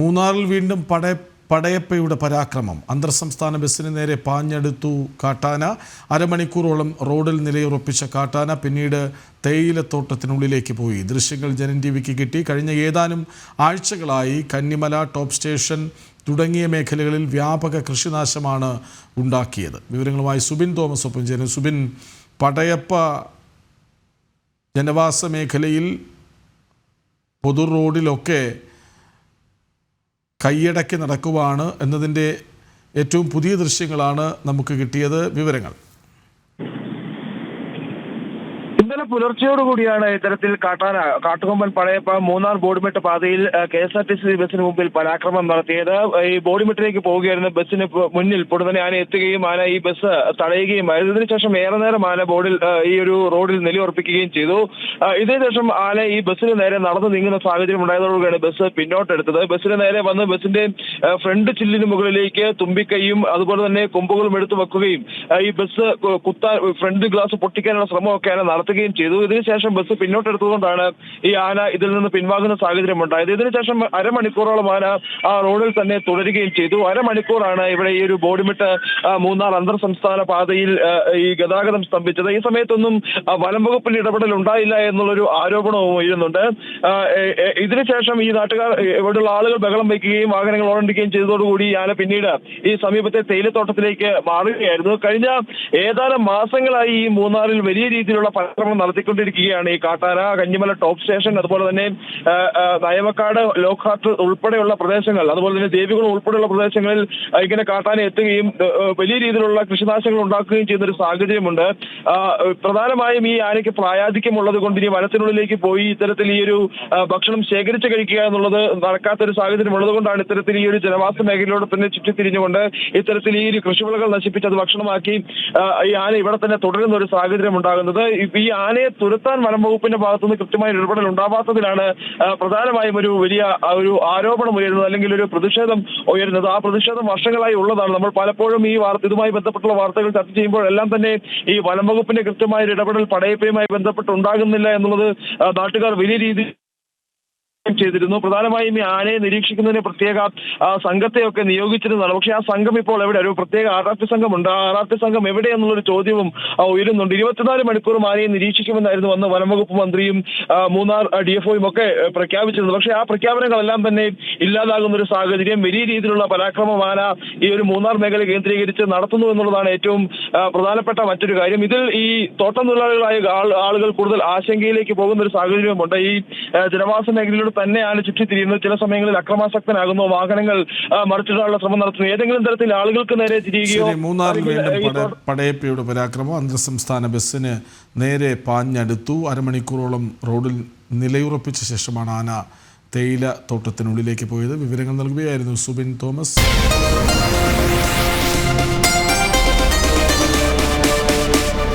മൂന്നാറിൽ വീണ്ടും പടയ പടയപ്പയുടെ പരാക്രമം. അന്തർ സംസ്ഥാന ബസ്സിന് നേരെ പാഞ്ഞെടുത്തു കാട്ടാന. അരമണിക്കൂറോളം റോഡിൽ നിലയുറപ്പിച്ച കാട്ടാന പിന്നീട് തേയിലത്തോട്ടത്തിനുള്ളിലേക്ക് പോയി. ദൃശ്യങ്ങൾ ജനൻ ടി വിക്ക് കിട്ടി. കഴിഞ്ഞ ഏതാനും ആഴ്ചകളായി കന്നിമല ടോപ്പ് സ്റ്റേഷൻ തുടങ്ങിയ മേഖലകളിൽ വ്യാപക കൃഷിനാശമാണ് ഉണ്ടാക്കിയത്. വിവരങ്ങളുമായി സുബിൻ തോമസ് ഒപ്പം ചേരുന്നു സുബിൻ പടയപ്പ ജനവാസ മേഖലയിൽ പൊതു റോഡിലൊക്കെ കൈയടക്കി നടക്കുവാണ് എന്നതിന്റെ ഏറ്റവും പുതിയ ദൃശ്യങ്ങളാണ് നമുക്ക് കിട്ടിയത് വിവരങ്ങൾ. ഇന്നലെ പുലർച്ചയോടുകൂടിയാണ് ഇത്തരത്തിൽ കാട്ടാന കാട്ടുകൊമ്പൻ പഴയപ്പ മൂന്നാർ ബോഡിമെട്ട് പാതയിൽ K S R T C ബസ്സിന് മുമ്പിൽ പരാക്രമം നടത്തിയത്. ഈ ബോഡിമെട്ടിലേക്ക് പോവുകയായിരുന്ന. ബസ്സിന് മുന്നിൽ പൊടുന്നനെ ആന എത്തുകയും ആന ഈ ബസ് തടയുകയും ആയിരുന്നു ഇതിനുശേഷം ഏറെ നേരം ആന ബോർഡിൽ ഈ ഒരു റോഡിൽ നിലയുറപ്പിക്കുകയും ചെയ്തു. ഇതിനുശേഷം ആന ഈ ബസ്സിന് നേരെ നടന്നു നീങ്ങുന്ന സാഹചര്യം ഉണ്ടായതോടുകൂടിയാണ് ബസ് പിന്നോട്ടെടുത്തത്. ബസ്സിന് നേരെ വന്ന് ബസ്സിന്റെ ഫ്രണ്ട് ചില്ലിന് മുകളിലേക്ക് തുമ്പിക്കൈയും അതുപോലെ തന്നെ കൊമ്പുകളും എടുത്തു വെക്കുകയും ഈ ബസ് കുത്താൻ ഫ്രണ്ട് ഗ്ലാസ് പൊട്ടിക്കാനുള്ള ശ്രമമൊക്കെയാണ് ആന നടത്തുകയും ചെയ്തു. ഇതിനുശേഷം ബസ് പിന്നോട്ടെടുത്തുകൊണ്ടാണ് ഈ ആന ഇതിൽ നിന്ന് പിൻവാങ്ങുന്ന സാഹചര്യം ഉണ്ടായത്. ഇതിനുശേഷം അരമണിക്കൂറോളം ആന ആ റോഡിൽ തന്നെ തുടരുകയും ചെയ്തു. അരമണിക്കൂറാണ് ഇവിടെ ഈ ഒരു ബോഡിമിട്ട് മൂന്നാർ അന്തർ സംസ്ഥാന പാതയിൽ ഈ ഗതാഗതം സ്തംഭിച്ചത്. ഈ സമയത്തൊന്നും വനം വകുപ്പിൽ ഇടപെടൽ ഉണ്ടായില്ല എന്നുള്ളൊരു ആരോപണവും ഉയരുന്നുണ്ട്. ഇതിനുശേഷം ഈ നാട്ടുകാർ ഇവിടെയുള്ള ആളുകൾ ബഹളം വയ്ക്കുകയും വാഹനങ്ങൾ ഓടണ്ടിക്കുകയും ചെയ്തതോടുകൂടി ആന പിന്നീട് ഈ സമീപത്തെ തേയിലത്തോട്ടത്തിലേക്ക് മാറുകയായിരുന്നു. കഴിഞ്ഞ ഏതാനും മാസങ്ങളായി ഈ മൂന്നാറിൽ വലിയ രീതിയിലുള്ള പരിശ്രമം നടത്തിക്കൊണ്ടിരിക്കുകയാണ് ഈ കാട്ടാന. കഞ്ഞിമല ടോപ്പ് സ്റ്റേഷൻ അതുപോലെ തന്നെ നയമക്കാട് ലോക്ഹാർട്ട് ഉൾപ്പെടെയുള്ള പ്രദേശങ്ങൾ അതുപോലെ തന്നെ ദേവികുളം ഉൾപ്പെടെയുള്ള പ്രദേശങ്ങളിൽ ഇങ്ങനെ കാട്ടാന എത്തുകയും വലിയ രീതിയിലുള്ള കൃഷിനാശങ്ങൾ ഉണ്ടാക്കുകയും ചെയ്യുന്ന ഒരു സാഹചര്യമുണ്ട് പ്രധാനമായും ഈ ആനയ്ക്ക് പ്രായാധിക്യമുള്ളത് കൊണ്ട് ഇനി വനത്തിനുള്ളിലേക്ക് പോയി ഇത്തരത്തിൽ ഈ ഒരു ഭക്ഷണം ശേഖരിച്ച് കഴിക്കുക എന്നുള്ളത് നടക്കാത്ത ഒരു സാഹചര്യം ഉള്ളതുകൊണ്ടാണ് ഇത്തരത്തിൽ ഈ ഒരു ജനവാസ മേഖലയോട് തന്നെ ചുറ്റിത്തിരിഞ്ഞുകൊണ്ട് ഇത്തരത്തിൽ ഈ ഒരു കൃഷിവിളകൾ നശിപ്പിച്ച് അത് ഭക്ഷണമാക്കി ഈ ആന ഇവിടെ തന്നെ തുടരുന്ന ഒരു സാഹചര്യം ഉണ്ടാകുന്നത് ഈ ആനയെ തുരത്താൻ വനംവകുപ്പിന്റെ ഭാഗത്തുനിന്ന് കൃത്യമായ ഇടപെടൽ ഉണ്ടാവാത്തതിലാണ് പ്രധാനമായും ഒരു വലിയ ഒരു ആരോപണം ഉയരുന്നത് അല്ലെങ്കിൽ ഒരു പ്രതിഷേധം ഉയരുന്നത്. ആ പ്രതിഷേധം വർഷങ്ങളായി ഉള്ളതാണ്. നമ്മൾ പലപ്പോഴും ഈ വാർത്ത ഇതുമായി ബന്ധപ്പെട്ടുള്ള വാർത്തകൾ ചർച്ച ചെയ്യുമ്പോഴെല്ലാം തന്നെ ഈ വനംവകുപ്പിന്റെ കൃത്യമായ ഇടപെടൽ പടയപ്പയുമായി ബന്ധപ്പെട്ട് ഉണ്ടാകുന്നില്ല എന്നുള്ളത് നാട്ടുകാർ വലിയ രീതിയിൽ ചെയ്തിരുന്നു. പ്രധാനമായും ഈ ആനയെ നിരീക്ഷിക്കുന്നതിന് പ്രത്യേക സംഘത്തെയൊക്കെ നിയോഗിച്ചിരുന്നതാണ്. പക്ഷേ ആ സംഘം ഇപ്പോൾ എവിടെ? ഒരു പ്രത്യേക ആർ ആർ പി സംഘമുണ്ട്. ആ ആർ സംഘം എവിടെ എന്നുള്ളൊരു ചോദ്യവും ഉയരുന്നുണ്ട്. ഇരുപത്തിനാല് മണിക്കൂറും ആനയെ നിരീക്ഷിക്കുമെന്നായിരുന്നു അന്ന് വനംവകുപ്പ് മന്ത്രിയും മൂന്നാർ ഡി എഫ് ഒയും ഒക്കെ പ്രഖ്യാപിച്ചിരുന്നത്. പക്ഷേ ആ പ്രഖ്യാപനങ്ങളെല്ലാം തന്നെ ഇല്ലാതാകുന്ന ഒരു സാഹചര്യം വലിയ രീതിയിലുള്ള പരാക്രമം ആന ഈ ഒരു മൂന്നാർ മേഖല കേന്ദ്രീകരിച്ച് നടത്തുന്നു എന്നുള്ളതാണ് ഏറ്റവും പ്രധാനപ്പെട്ട മറ്റൊരു കാര്യം. ഇതിൽ ഈ തോട്ടം തൊഴിലാളികളായ ആളുകൾ കൂടുതൽ ആശങ്കയിലേക്ക് പോകുന്ന ഒരു സാഹചര്യമുണ്ട് ഈ ജനവാസ മേഖലയിലൂടെ തന്നെയാണ് ചുറ്റിത്തിരിയുന്നത് ചില സമയങ്ങളിൽ അക്രമാസക്തനാകുന്നു. വാഹനങ്ങൾ മറിച്ചിടാനുള്ള ശ്രമം നടത്തുന്നു. ഏതെങ്കിലും തരത്തിൽ ആളുകൾക്ക് നേരെ തിരിയുകയോ മൂന്നാറിൽ വീണ്ടും പടയപ്പയുടെ പരാക്രമം. അന്തർ സംസ്ഥാന ബസ്സിന് നേരെ പാഞ്ഞടുത്തു. അരമണിക്കൂറോളം റോഡിൽ നിലയുറപ്പിച്ച ശേഷമാണ് ആന തേയില തോട്ടത്തിനുള്ളിലേക്ക് പോയത്. വിവരങ്ങൾ നൽകുകയായിരുന്നു സുബിൻ തോമസ്.